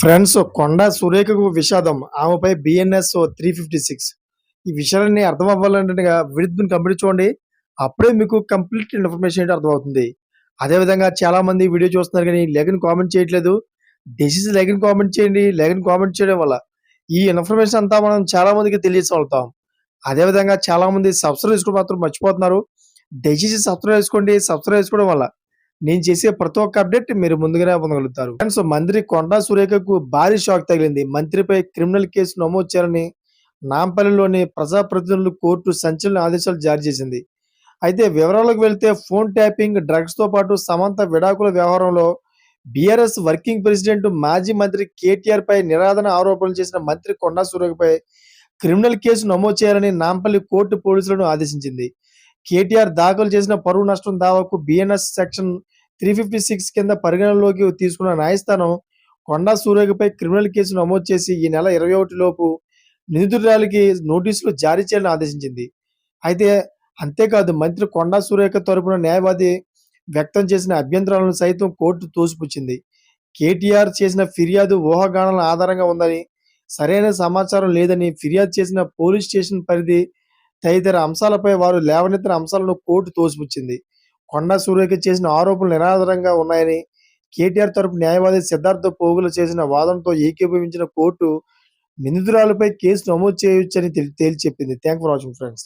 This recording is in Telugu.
ఫ్రెండ్స్ కొండ సురేఖకు విషాదం. ఆమెపై బిఎన్ఎస్ త్రీ ఫిఫ్టీ సిక్స్ ఈ విషయాలన్నీ అర్థం అవ్వాలంటే విడుదల కంప్లీట్ చూడండి. అప్పుడే మీకు కంప్లీట్ ఇన్ఫర్మేషన్ ఏంటి అర్థమవుతుంది. అదేవిధంగా చాలా మంది వీడియో చూస్తున్నారు కానీ లెగన్ కామెంట్ చేయట్లేదు. డిసీజ్ లెగన్ కామెంట్ చేయండి. లెగన్ కామెంట్ చేయడం వల్ల ఈ ఇన్ఫర్మేషన్ అంతా మనం చాలామందికి మందికి అదేవిధంగా చాలామంది సబ్స్క్రైబ్ చేసుకోవడం మాత్రం మర్చిపోతున్నారు. దయచేసి సబ్స్క్రైబ్ చేసుకోండి. సబ్స్క్రైబ్ చేసుకోవడం వల్ల నేను చేసే ప్రతి ఒక్క అప్డేట్ మీరు ముందుగానే పొందగలుగుతారు. ఫ్రెండ్స్ మంత్రి కొండా సురేఖకు భారీ షాక్ తగిలింది. మంత్రిపై క్రిమినల్ కేసు నమోదు చేయాలని నాంపల్లిలోని ప్రజాప్రతినిధులు కోర్టు సంచలన ఆదేశాలు జారీ చేసింది. అయితే వివరాలకు వెళ్తే ఫోన్ ట్యాపింగ్ డ్రగ్స్తో పాటు సమంత విడాకుల వ్యవహారంలో బీఆర్ఎస్ వర్కింగ్ ప్రెసిడెంట్ మాజీ మంత్రి కేటీఆర్ పై నిరాధన ఆరోపణలు చేసిన మంత్రి కొండా సురేఖపై క్రిమినల్ కేసు నమోదు చేయాలని నాంపల్లి కోర్టు పోలీసులను ఆదేశించింది. కేటీఆర్ దాఖలు చేసిన పరువు నష్టం దావాకు BNS section three fifty six కింద పరిగణనలోకి తీసుకున్న న్యాయస్థానం కొండా సూర్యపై క్రిమినల్ కేసు నమోదు చేసి ఈ నెల ఇరవై ఒకటి లోపు నిందితురాలికి నోటీసులు జారీ చేయాలని ఆదేశించింది. అయితే అంతేకాదు మంత్రి కొండా సూరేఖ తరపున న్యాయవాది వ్యక్తం చేసిన అభ్యంతరాలను సైతం కోర్టు తోసిపుచ్చింది. కేటీఆర్ చేసిన ఫిర్యాదు ఊహాగానాల ఆధారంగా ఉందని సరైన సమాచారం లేదని ఫిర్యాదు చేసిన పోలీస్ స్టేషన్ పరిధి తదితర అంశాలపై వారు లేవనెత్తిన అంశాలను కోర్టు తోసిపుచ్చింది. కొండా సూర్యకి చేసిన ఆరోపణలు నిరాధారంగా ఉన్నాయని కేటీఆర్ తరపు న్యాయవాది సిద్ధార్థ పోగులు చేసిన వాదనతో ఏకీభవించిన కోర్టు నిందితురాలపై కేసు నమోదు చేయవచ్చని తెలి- తేల్చి చెప్పింది. Thank for watching friends